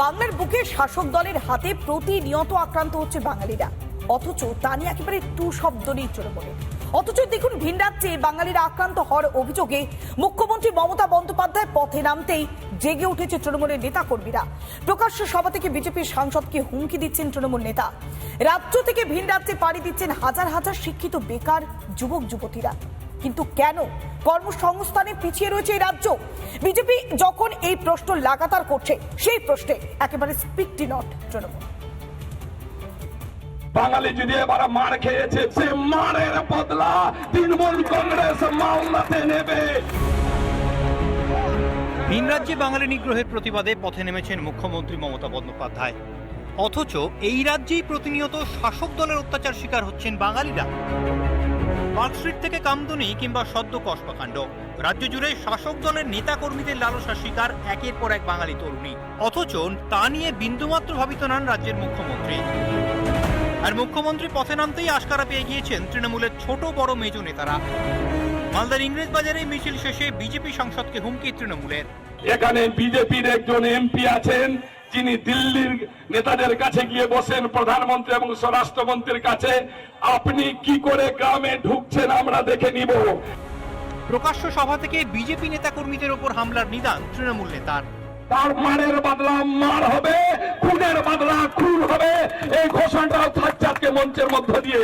বাংলার বুকে শাসক দলের হাতে প্রতিনিয়ত আক্রান্ত হচ্ছে বাঙালিরা। অথচ তা নিয়ে একেবারে টু শব্দ নেই তৃণমূলে। অথচ দেখুন, ভিন রাজ্যে বাঙালিরা আক্রান্ত হওয়ার অভিযোগে মুখ্যমন্ত্রী মমতা বন্দ্যোপাধ্যায় পথে নামতেই জেগে উঠেছে তৃণমূলের নেতা কর্মীরা প্রকাশ্য সভা থেকে বিজেপির সাংসদকে হুমকি দিচ্ছেন তৃণমূল নেতা। রাজ্য থেকে ভিন রাজ্যে পাড়ি দিচ্ছেন হাজার হাজার শিক্ষিত বেকার যুবক যুবতীরা কিন্তু কেন? কর্মসংস্থানে পিছিয়ে রয়েছে এই রাজ্য। বিজেপি যখন এই প্রশ্ন লাগাতার করছে সেই প্রশ্নে একেবারে স্পিকটি নট তৃণমূল। বাঙালি যদি এবার মার খেয়েছে সে মারের বদলা তৃণমূল কংগ্রেস মামলাতে নেবে। ভিন রাজ্যে বাঙালি নিগ্রহের প্রতিবাদে পথে নেমেছেন মুখ্যমন্ত্রী মমতা বন্দ্যোপাধ্যায়। অথচ এই রাজ্যেই প্রতিনিয়ত শাসক দলের অত্যাচার শিকার হচ্ছেন বাঙালিরা। স্ট্রিট থেকে কামদুনি কিংবা সদ্য কসবাকাণ্ড রাজ্য জুড়ে শাসক দলের নেতা কর্মীদের লালসার শিকার একের পর এক বাঙালি তরুণী। অথচ তা নিয়ে বিন্দুমাত্র ভাবিত নন রাজ্যের মুখ্যমন্ত্রী। আর মুখ্যমন্ত্রী পথে নামতেই আশকারা পেয়ে গিয়েছেন তৃণমূলের ছোট বড় মেজ নেতারা। মালদার ইংরেজ বাজারে মিছিল শেষে বিজেপি সংসদকে হুমকি তৃণমূলের। এখানে বিজেপির একজন এমপি আছেন যিনি দিল্লির নেতাদের কাছে গিয়ে বসেন প্রধানমন্ত্রী এবং স্বরাষ্ট্রমন্ত্রীর কাছে আপনি কি করে গ্রামে ঢুকছেন আমরা দেখে নিব। প্রকাশ্য সভা থেকে বিজেপি নেতাকর্মীদের ওপর হামলার নিদান তৃণমূল নেতার। তার মারের বদলা মার হবে খুনের বদলা খুন হবে। এই ঘোষণাটাও থাকছে আজকে মঞ্চের মধ্য দিয়ে।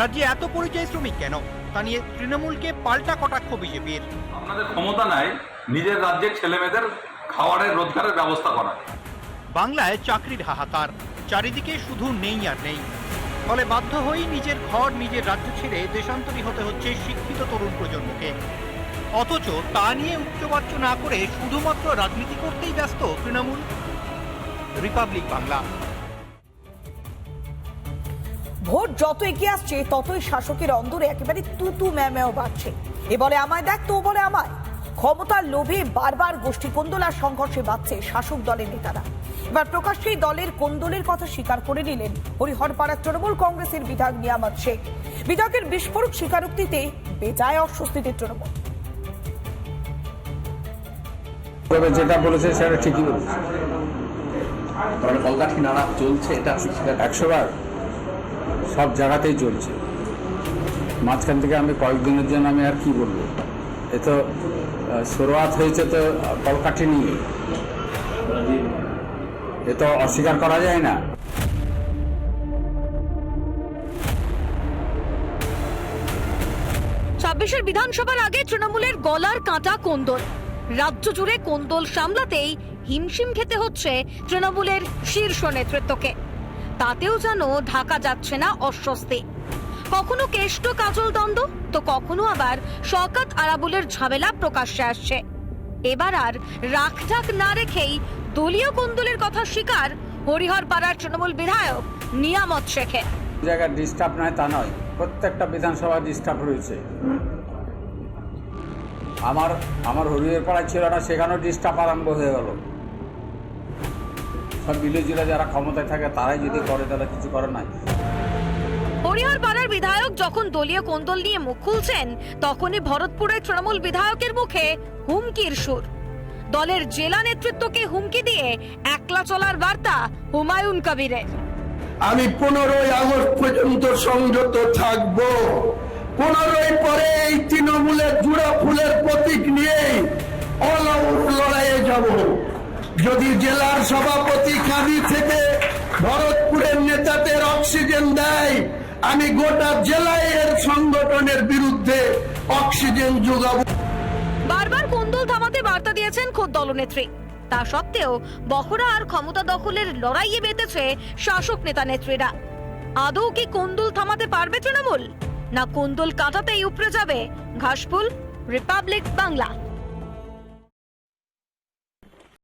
রাজ্যে এত পরিযায়ী শ্রমিক কেন? তা নিয়ে তৃণমূলকে পাল্টা কটাক্ষ বিজেপির। আপনাদের ক্ষমতা নাই নিজের রাজ্যের ছেলেমেয়েদের খাওয়ারের রোজগারের ব্যবস্থা করা। বাংলায় চাকরির হাহাকার। চারিদিকে শুধু নেই আর নেই। ফলে বাধ্য হয়েই নিজের ঘর নিজের রাজ্য ছেড়ে দেশান্তরী হতে হচ্ছে শিক্ষিত তরুণ প্রজন্মকে। অথচ তা নিয়ে উচ্চবাচ্য না করে শুধুমাত্র রাজনীতি করতেই ব্যস্ত তৃণমূল। রিপাবলিক বাংলা। ভোট যত এগিয়ে আসছে, ততই শাসকের অন্দরে একেবারে তুতু ম্যামেও বাড়ছে। এ বলে আমায় দেখ, তো বলে আমায়। ক্ষমতার লোভে বারবার গোষ্ঠী কোন্দল আর সংঘর্ষে বাঁচছে শাসক দলের নেতারা। এবার প্রকাশ্যেই দলের কোন্দলের কথা স্বীকার করে নিলেন হরিহরপাড়ার তৃণমূল কংগ্রেসের বিধায়ক নিয়ামত শেখ। বিধায়কের বিস্ফোরক স্বীকারোক্তিতে বেজায় অস্বস্তিতে তৃণমূল। তবে যেটা বলেছে সেটা ঠিকই বলেছে। তাহলে কলকাঠি নাড়া চলছে এটা একশো বার সব জায়গাতেই চলছে। মাঝখান থেকে আমি কয়েকদিনের জন্য আমি আর কি বলব? এ তো শুরুয়াত হয়েছে তো, কলকাঠি নিয়ে। এ তো অস্বীকার করা যায় না। ছাব্বিশের বিধানসভার আগে তৃণমূলের গলার কাঁটা কোন্দল। রাজ্য জুড়ে কোন্দল সামলাতেই হিমশিম খেতে হচ্ছে তৃণমূলের শীর্ষ নেতৃত্বকে। তাতেও যেন ঢাকা যাচ্ছে না অস্বস্তি। কখনো কেষ্ট কাজল দ্বন্দ্ব? তো কখনো আবার শকাত আরাবুলের ঝামেলা প্রকাশ্যে আসছে। এবার আর রাখঢাক না রেখেই দলীয় কোন্দলের কথা স্বীকার হরিহর পাড়ার তৃণমূল বিধায়ক নিয়ামত শেখের। জায়গায় ডিস্টার্ব নয়, তা নয়। প্রত্যেকটা বিধানসভা ডিস্টার্ব রয়েছে। আমার আমার হরিয়ের পাড়ায় ছিল না, সেখানেও ডিস্টার্ব আরম্ভ হয়ে গেল। সব বিলেজিরা যারা ক্ষমতায় থাকে, তারাই যদি করে তাহলে কিছু করে নাই। হরিহর পাড়ার বিধায়ক যখন দলীয় কোন্দল নিয়ে মুখ খুলছেন, তখনই ভরতপুরের তৃণমূল বিধায়কের মুখে হুমকির সুর। দলের জেলা নেতৃত্বকে হুমকি দিয়ে একলা চলার বার্তা হুমায়ুন কবিরের। আমি পনেরোই আগস্ট পর্যন্ত সংযত থাকব। পনেরোই পরে এই তৃণমূলের জুড়া ফুলের প্রতীক নিয়ে অল আউট লড়াইয়ে যাব। যদি জেলার সভাপতি খাদি থেকে ভরতপুরের নেতাদের অক্সিজেন দেয় আমি গোটা জেলায় এর সংগঠনের বিরুদ্ধে অক্সিজেন যোগাবো। বারবার কোন্দল থামাতে বার্তা দিয়েছেন খোদ দলনেত্রী। তা সত্ত্বেও বহরা আর ক্ষমতা দখলের লড়াইয়ে মেতেছে শাসক নেতা নেত্রীরা। আদৌ কি কোন্দল থামাতে পারবে তৃণমূল? না কোন্দল কাটাতেই উপড়ে যাবে ঘাসফুল, রিপাবলিক বাংলা।